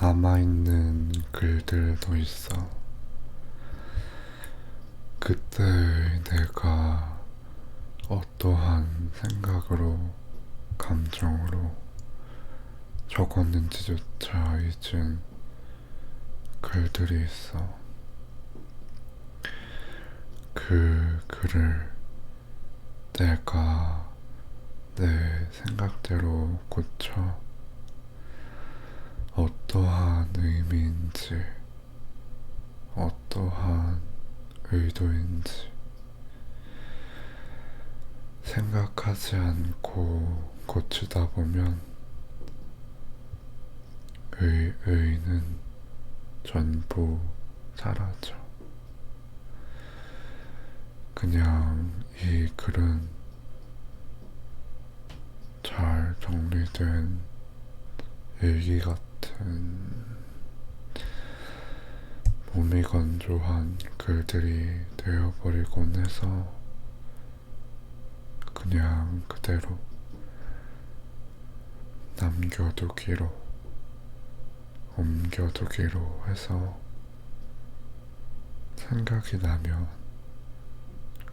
남아있는 글들도 있어. 그때 내가 어떠한 생각으로, 감정으로 적었는지조차 잊은 글들이 있어. 그 글을 내가 내 생각대로 고쳐 어떠한 의미인지, 어떠한 의도인지 생각하지 않고 고치다 보면 의, 의는 전부 사라져. 그냥 이 글은 잘 정리된 일기 같 은 몸이 건조한 글들이 되어버리곤 해서 그냥 그대로 남겨두기로 옮겨두기로 해서 생각이 나면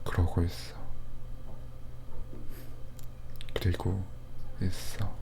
그러고 있어. 그리고 있어.